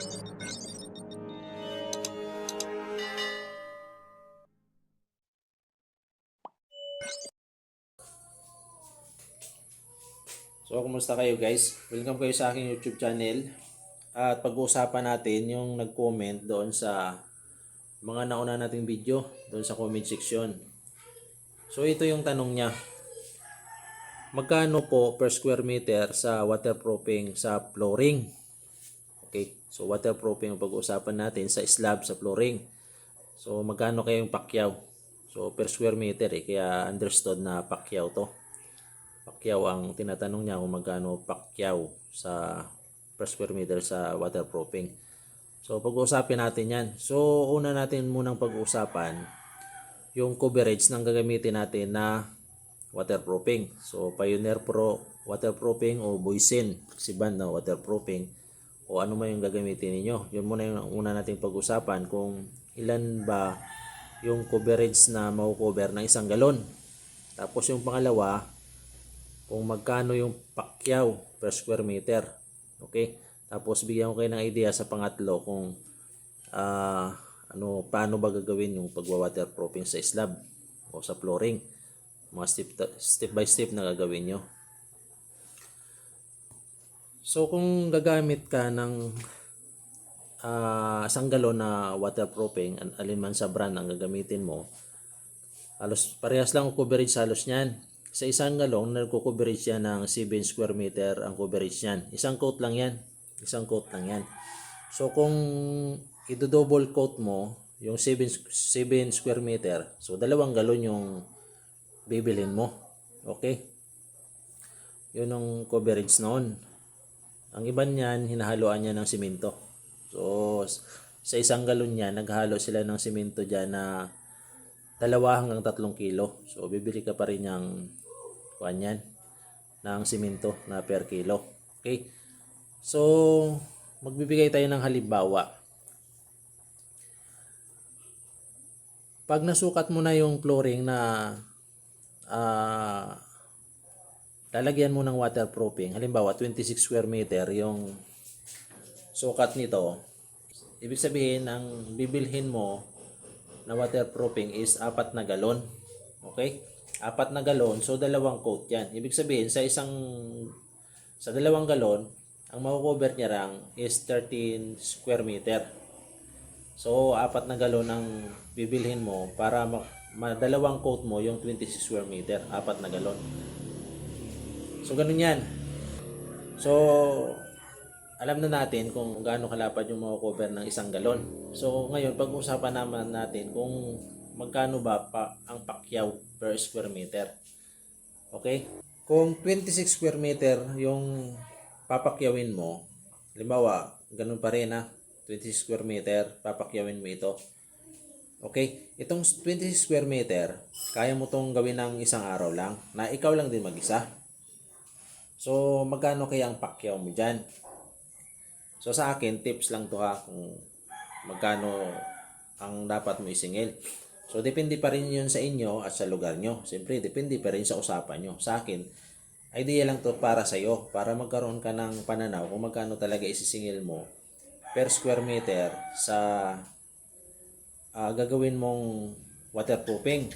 So, kumusta kayo guys? Welcome kayo sa aking YouTube channel. At pag-uusapan natin yung nag-comment doon sa mga nauna nating video doon sa comment section. So, ito yung tanong niya. Magkano po per square meter sa waterproofing sa flooring? Okay. So, waterproofing ang pag-uusapan natin sa slab sa flooring. So, magkano kayong pakyaw? So, per square meter eh. Kaya understood na pakyaw to. Pacquiao ang tinatanong niya kung magkano Pacquiao sa per square meter sa waterproofing. So pag-uusapin natin yan. So una natin munang pag-uusapan yung coverage ng gagamitin natin na waterproofing. So Pioneer Pro waterproofing o Boysen Siban na waterproofing o ano man yung gagamitin ninyo. Yun muna yung una nating pag-usapan kung ilan ba yung coverage na mau-cover ng isang galon. Tapos yung pangalawa, kung magkano yung pakyaw per square meter. Okay? Tapos bigyan ko kayo ng idea sa pangatlo kung ah, ano paano ba gagawin yung pagwa-waterproofing sa slab o sa flooring. Mga step, step by step na gagawin nyo. So kung gagamit ka ng ah, isang galon na waterproofing, an- alin man sa brand ang gagamitin mo, halos parehas lang ang coverage halos niyan. Sa isang galong, nagko-coverage yan ng 7 square meter ang coverage niyan. Isang coat lang yan. Isang coat lang yan. So kung i-double coat mo, yung 7, 7 square meter, so dalawang galon yung bibilin mo. Okay? Yun ang coverage noon. Ang iba niyan, hinahaluan niya ng simento. So, sa isang galon niya, naghalo sila ng simento dyan na dalawa hanggang tatlong kilo. So, bibili ka pa rin ng kuan yan, ng simento na per kilo. Okay? So, magbibigay tayo ng halimbawa. Pag nasukat mo na yung flooring na ah lalagyan mo ng waterproofing, halimbawa 26 square meter yung sukat nito, ibig sabihin ang bibilhin mo na waterproofing is apat na galon. Okay? Apat na galon, so dalawang coat yan. Ibig sabihin, sa isang, sa dalawang galon, ang makukover niya lang is 13 square meter. So, apat na galon ang bibilhin mo para ma, ma- dalawang coat mo yung 26 square meter. Apat na galon. So, ganun yan. So, alam na natin kung gaano kalapad yung makukover ng isang galon. So, ngayon, pag-usapan naman natin kung magkano ba pa ang pakyaw per square meter. Okay? Kung 26 square meter yung papakyawin mo, halimbawa, ganun pa rin ha, 26 square meter, papakyawin mo ito. Okay? Itong 26 square meter, kaya mo tong gawin ng isang araw lang, na ikaw lang din mag-isa. So, magkano kaya ang pakyaw mo dyan? So, sa akin, tips lang to ha kung magkano ang dapat mo isingil. So, depende pa rin yun sa inyo at sa lugar nyo. Siyempre, depende pa rin sa usapan nyo. Sa akin, idea lang to para sa iyo para magkaroon ka ng pananaw kung magkano talaga isisingil mo per square meter sa ah, gagawin mong waterproofing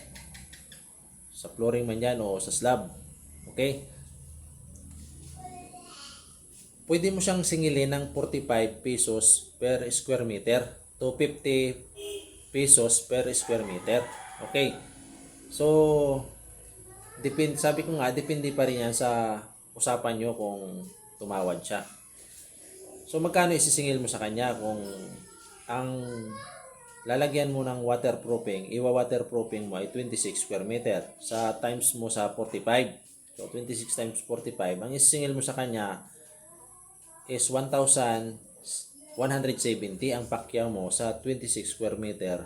sa flooring man yan o sa slab. Okay? Pwede mo siyang singilin ng 45 pesos per square meter to 50 pesos per square meter. Okay. So, depend, sabi ko nga, depende pa rin yan sa usapan nyo kung tumawad siya. So, magkano isisingil mo sa kanya kung ang lalagyan mo ng waterproofing, iwa-waterproofing mo ay 26 square meter sa times mo sa 45. So, 26 times 45. Ang isisingil mo sa kanya is 1,170 ang pakyaw mo sa 26 square meter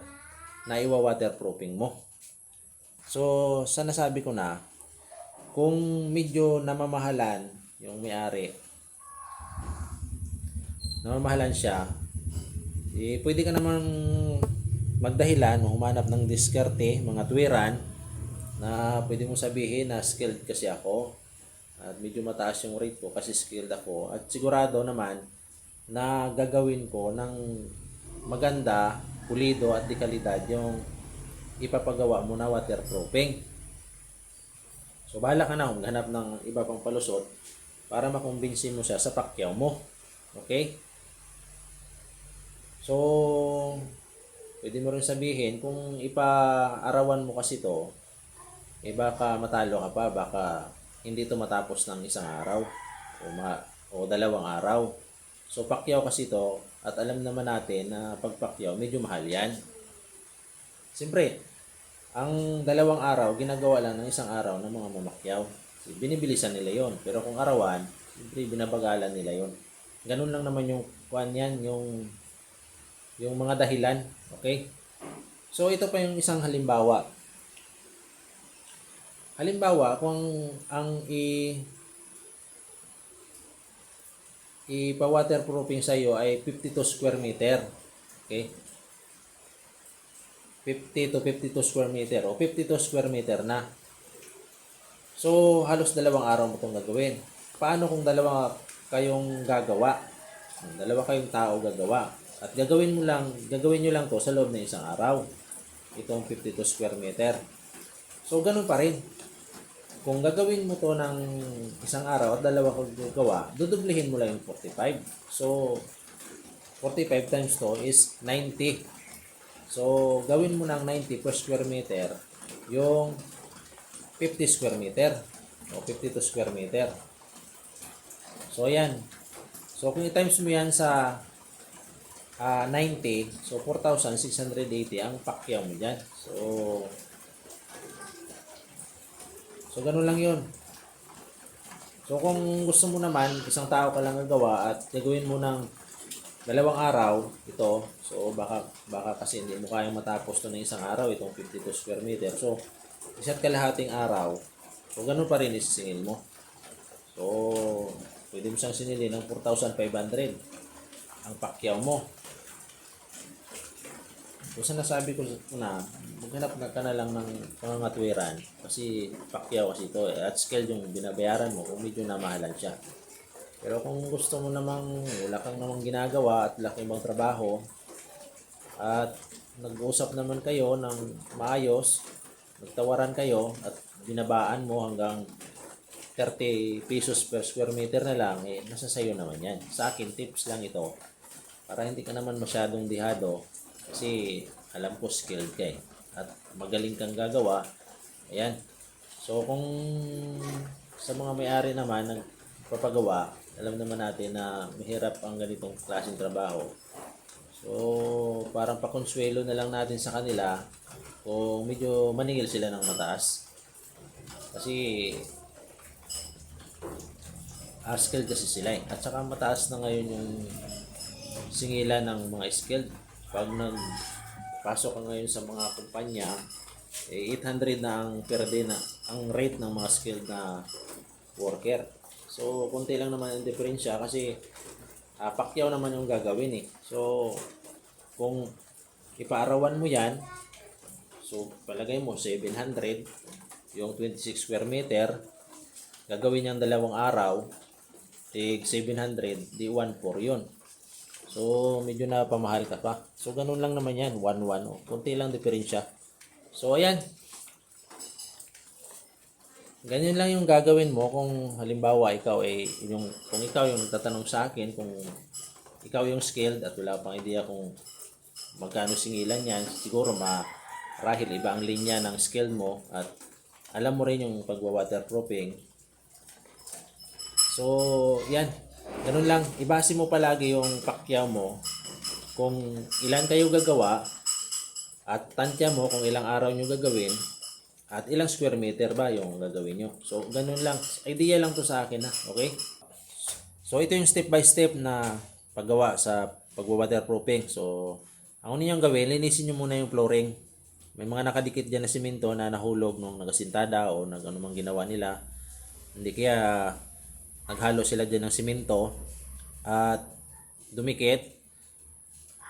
na iwa-waterproofing mo. So, sa nasabi ko na, kung medyo namamahalan yung may-ari, namamahalan siya, eh, pwede ka namang magdahilan o humanap ng diskarte, mga tuwiran, na pwede mo sabihin na skilled kasi ako at medyo mataas yung rate ko kasi skilled ako at sigurado naman na gagawin ko ng maganda, pulido at dekalidad yung ipapagawa mo na waterproofing. So bahala ka na maghanap ng iba pang palusot para makumbinsi mo siya sa pakyaw mo. Okay? So, pwede mo rin sabihin kung ipaarawan mo kasi to, eh baka matalo ka pa, baka hindi to matapos ng isang araw o, ma- o dalawang araw. So pakyaw kasi to at alam naman natin na pagpakyaw medyo mahal yan. Siyempre, ang dalawang araw ginagawa lang ng isang araw ng mga mamakyaw. Binibilisan nila yon Pero kung arawan, siyempre binabagalan nila yon Ganun lang naman yung kwan yan, yung yung mga dahilan. Okay? So ito pa yung isang halimbawa. Halimbawa, kung ang i ipa-waterproofing sa iyo ay 52 square meter. Okay? 50 to 52 square meter o 52 square meter na. So, halos dalawang araw mo itong gagawin. Paano kung dalawa kayong gagawa? Dalawa kayong tao gagawa. At gagawin mo lang, gagawin nyo lang to sa loob ng isang araw. Itong 52 square meter. So, ganun pa rin. Kung gagawin mo to ng isang araw at dalawa kang gagawa, dudublihin mo lang yung 45. So, 45 times to is 90. So, gawin mo ng 90 per square meter yung 50 square meter o 52 square meter. So, ayan. So, kung i-times mo yan sa ah, 90, so 4,680 ang pakyaw mo dyan. So, So, ganun lang yun. So, kung gusto mo naman, isang tao ka lang gagawa at gagawin mo ng dalawang araw ito, so baka, baka kasi hindi mo kayang matapos to ng isang araw, itong 52 square meter. So, isa't kalahating araw, so ganun pa rin isisingil mo. So, pwede mo siyang sinili ng 4,500 ang pakyaw mo. So, sa nasabi ko na, maghanap na ka na lang ng pangangatwiran kasi pakyaw kasi ito eh. At scale yung binabayaran mo kung medyo namahalan siya. Pero kung gusto mo namang wala kang namang ginagawa at laki mong trabaho at nag-usap naman kayo ng maayos, nagtawaran kayo at binabaan mo hanggang 30 pesos per square meter na lang, eh, nasa sayo naman yan. Sa akin, tips lang ito. Para hindi ka naman masyadong dihado kasi alam ko skilled ka eh. At magaling kang gagawa. Ayan. So kung sa mga may-ari naman ng papagawa, alam naman natin na mahirap ang ganitong klaseng trabaho. So parang pakonsuelo na lang natin sa kanila kung medyo maningil sila ng mataas. Kasi ah, skilled kasi sila eh. At saka mataas na ngayon yung singilan ng mga skilled. Pag nagpasok ka ngayon sa mga kumpanya, eh, 800 na ang per day na ang rate ng mga skilled na worker. So, konti lang naman ang diferensya kasi ah, pakyaw naman yung gagawin eh. So, kung ipaarawan mo yan, so palagay mo 700, yung 26 square meter, gagawin niyang dalawang araw, tig 700, di 1.4 yun. So, medyo na pamahal ka pa. So, ganun lang naman yan. 1-1. Oh. Kunti lang diferensya. So, ayan. Ganyan lang yung gagawin mo kung halimbawa ikaw ay yung kung ikaw yung nagtatanong sa akin kung ikaw yung skilled at wala pang idea kung magkano singilan yan siguro marahil iba ang linya ng skill mo at alam mo rin yung pagwa-waterproofing so yan ganun lang ibase mo palagi yung pakyaw mo kung ilan kayo gagawa at tantya mo kung ilang araw nyo gagawin at ilang square meter ba yung gagawin nyo. So, ganun lang. Idea lang to sa akin ha. Okay? So, ito yung step by step na paggawa sa pagwa-waterproofing. So, ang nyo gawin, linisin nyo muna yung flooring. May mga nakadikit dyan na simento na nahulog nung nagasintada o nag ano mang ginawa nila. Hindi kaya naghalo sila dyan ng simento at dumikit.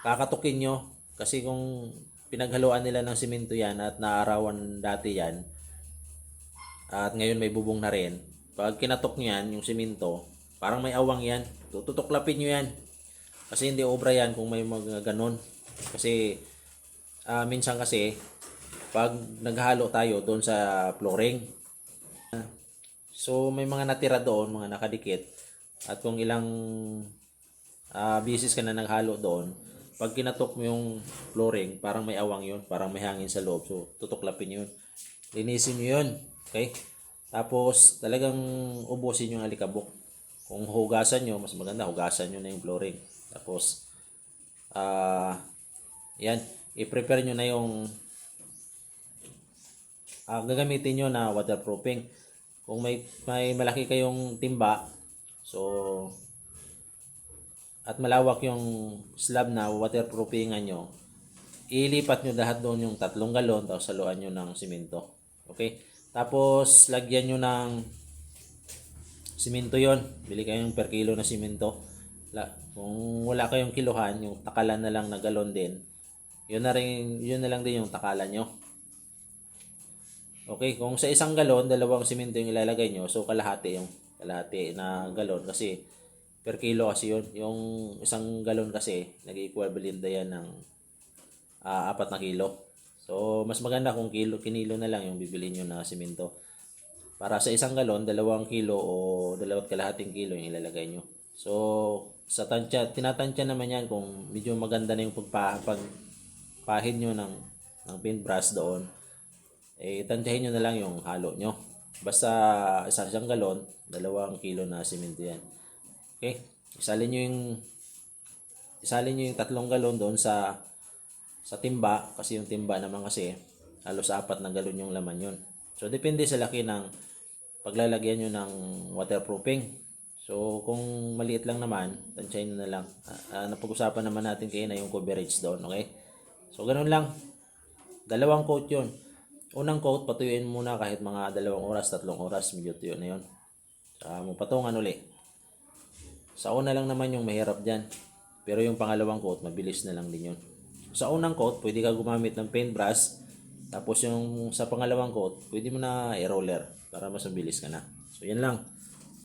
Kakatukin nyo kasi kung pinaghaluan nila ng simento yan at naarawan dati yan at ngayon may bubong na rin pag kinatok nyo yan yung simento parang may awang yan tututuklapin nyo yan Kasi hindi obra yan kung may mga ganon. Kasi ah, minsan kasi pag naghalo tayo doon sa flooring, so may mga natira doon, mga nakadikit. At kung ilang ah bisis ka na naghalo doon, pag kinatok mo yung flooring, parang may awang yun, parang may hangin sa loob. So, tutuklapin yun. Linisin nyo yun. Okay? Tapos, talagang ubusin yung alikabok. Kung hugasan nyo, mas maganda, hugasan nyo na yung flooring. Tapos, ah, yan, i-prepare nyo na yung ah, gagamitin nyo na waterproofing. Kung may, may malaki kayong timba, so, at malawak yung slab na waterproofingan nyo, ilipat nyo lahat doon yung tatlong galon, tapos saluan nyo ng simento. Okay? Tapos, lagyan nyo ng simento yon Bili kayong per kilo na simento. La, kung wala kayong kilohan, yung takalan na lang na galon din, yun na rin, yun na lang din yung takalan nyo. Okay, kung sa isang galon, dalawang simento yung ilalagay nyo, so kalahati yung kalahati na galon kasi per kilo kasi yun. Yung isang galon kasi, nag-equivalent na yan ng ah, apat na kilo. So, mas maganda kung kilo, kinilo na lang yung bibili nyo na simento. Para sa isang galon, dalawang kilo o dalawat kalahating kilo yung ilalagay nyo. So, sa tansya, tinatansya naman yan kung medyo maganda na yung pagpa, pagpahid nyo ng, ng paintbrush doon eh tantyahin nyo na lang yung halo nyo. Basta isa isang galon, dalawang kilo na simento yan. Okay? Isalin nyo yung isalin nyo yung tatlong galon doon sa sa timba kasi yung timba naman kasi halos apat na galon yung laman yun. So depende sa laki ng paglalagyan nyo ng waterproofing. So kung maliit lang naman, tansyahin nyo na lang. Ah, napag-usapan naman natin kayo na yung coverage doon, okay? So ganun lang. Dalawang coat yun. Unang coat, patuyuin muna kahit mga dalawang oras, tatlong oras, medyo tuyo na yun. Saka mo patungan uli. Sa una lang naman yung mahirap dyan. Pero yung pangalawang coat, mabilis na lang din yun. Sa unang coat, pwede ka gumamit ng paintbrush. Tapos yung sa pangalawang coat, pwede mo na i-roller para mas mabilis ka na. So yan lang.